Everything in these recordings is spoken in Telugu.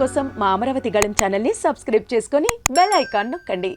కోసం మా అమరావతి గళం ఛానల్ని సబ్స్క్రైబ్ చేసుకుని బెల్ ఐకాన్ నొక్కండి.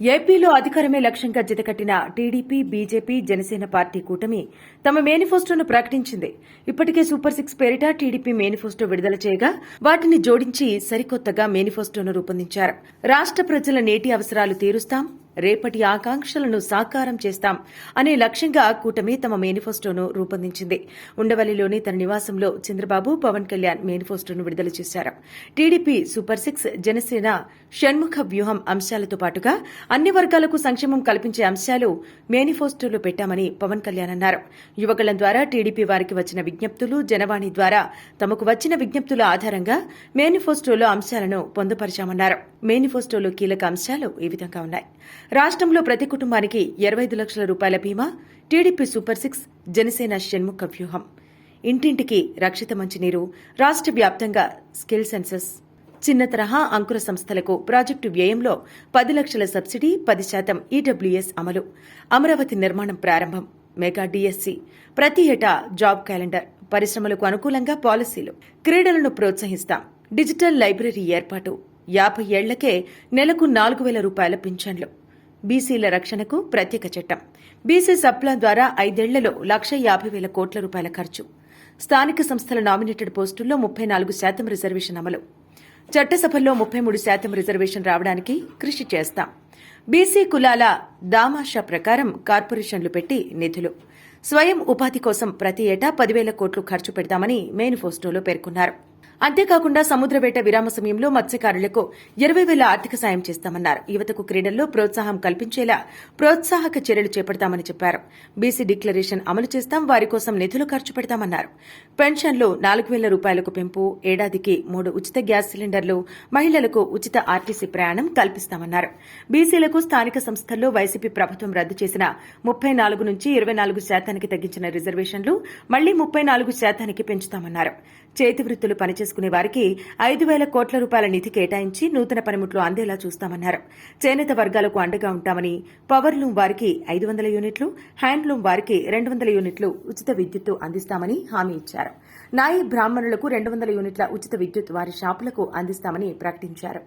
ఏపీలో అధికారమే లక్ష్యంగా జతకట్టిన టీడీపీ బీజేపీ జనసేన పార్టీ కూటమి తమ మేనిఫెస్టోను ప్రకటించింది. ఇప్పటికే సూపర్ సిక్స్ పేరిట టీడీపీ మేనిఫెస్టో విడుదల చేయగా వాటిని జోడించి సరికొత్తగా మేనిఫెస్టోను రూపొందించారు. రాష్ట ప్రజల నేటి అవసరాలు తీరుస్తాం రేపటి ఆకాంక్షలను సాకారం చేస్తాం అనే లక్ష్యంగా కూటమి తమ మేనిఫెస్టోను రూపొందించింది. ఉండవల్లిలోని తన నివాసంలో చంద్రబాబు పవన్ కళ్యాణ్ మేనిఫెస్టోను విడుదల చేశారు. TDP super six Janasena Shanmukha Vyuham అంశాలతో పాటుగా అన్ని వర్గాలకు సంక్షేమం కల్పించే అంశాలు మేనిఫెస్టోలో పెట్టామని పవన్ కళ్యాణ్ అన్నారు. యువకుల ద్వారా టీడీపీ వారికి వచ్చిన విజ్ఞప్తులు జనవాణి ద్వారా తమకు వచ్చిన విజ్ఞప్తుల ఆధారంగా మేనిఫెస్టోలో అంశాలను పొందుపరిచామన్నారు. మేనిఫెస్టోలో కీలక అంశాలు ఈ విధంగా ఉన్నాయి. రాష్ట్రంలో ప్రతి కుటుంబానికి ఇరవై ఐదు లక్షల రూపాయల బీమా TDP super six Janasena Shanmukha Vyuham. ఇంటింటికి రక్షిత మంచినీరు రాష్ట్ర వ్యాప్తంగా స్కిల్ సెన్సస్ చిన్న తరహా అంకుర సంస్థలకు ప్రాజెక్టు వ్యయంలో పది లక్షల సబ్సిడీ పది శాతం ఈడబ్ల్యూఎస్ అమలు. అమరావతి నిర్మాణం ప్రారంభం. Mega DSC. ప్రతి ఏటా జాబ్ క్యాలెండర్. పరిశ్రమలకు అనుకూలంగా పాలసీలు. క్రీడలను ప్రోత్సహిస్తాం. డిజిటల్ లైబ్రరీ ఏర్పాటు. యాభై ఏళ్ళకే నెలకు నాలుగు వేల రూపాయల పింఛన్లు. బీసీల రక్షణకు ప్రత్యేక చట్టం. బీసీ సప్లాన్ ద్వారా ఐదేళ్ళలో లక్ష యాభై వేల కోట్ల రూపాయల ఖర్చు. స్థానిక సంస్థల నామినేటెడ్ పోస్టుల్లో ముప్పై నాలుగు శాతం రిజర్వేషన్ అమలు. చట్టసభల్లో ముప్పై మూడు శాతం రిజర్వేషన్ రావడానికి కృషి చేస్తాం. బీసీ కులాల దామాషా ప్రకారం కార్పొరేషన్లు పెట్టి నిధులు. స్వయం ఉపాధి కోసం ప్రతి ఏటా పదివేల కోట్లు ఖర్చు పెడతామని మేనిఫెస్టోలో పేర్కొన్నారు. అంతేకాకుండా సముద్రవేట విరామ సమయంలో మత్స్యకారులకు ఇరవై వేల ఆర్థిక సాయం చేస్తామన్నారు. యువతకు క్రీడల్లో ప్రోత్సాహం కల్పించేలా ప్రోత్సాహక చర్యలు చేపడతామని చెప్పారు. బీసీ డిక్లరేషన్ అమలు చేస్తాం వారి కోసం నిధులు ఖర్చు పెడతామన్నారు. పెన్షన్లు నాలుగు వేల రూపాయలకు పెంపు ఏడాదికి మూడు ఉచిత గ్యాస్ సిలిండర్లు మహిళలకు ఉచిత ఆర్టీసీ ప్రయాణం కల్పిస్తామన్నారు. బీసీలకు స్థానిక సంస్థల్లో వైసీపీ ప్రభుత్వం రద్దు చేసిన ముప్పై నాలుగు నుంచి ఇరవై నాలుగు శాతానికి తగ్గించిన రిజర్వేషన్లు మళ్ళీ ముప్పై నాలుగు శాతానికి పెంచుతామన్నారు. చేతి వృత్తులు పనిచేసుకునే వారికి ఐదు వేల కోట్ల రూపాయల నిధి కేటాయించి నూతన పనిముట్లు అందేలా చూస్తామన్నారు. చేనేత వర్గాలకు అండగా ఉంటామని పవర్లూమ్ వారికి ఐదు వందల యూనిట్లు హ్యాండ్లూమ్ వారికి రెండు వందల యూనిట్లు ఉచిత విద్యుత్తు అందిస్తామని హామీ ఇచ్చారు. నాయి బ్రాహ్మణులకు రెండు వందల యూనిట్ల ఉచిత విద్యుత్ వారి షాపులకు అందిస్తామని ప్రకటించారు.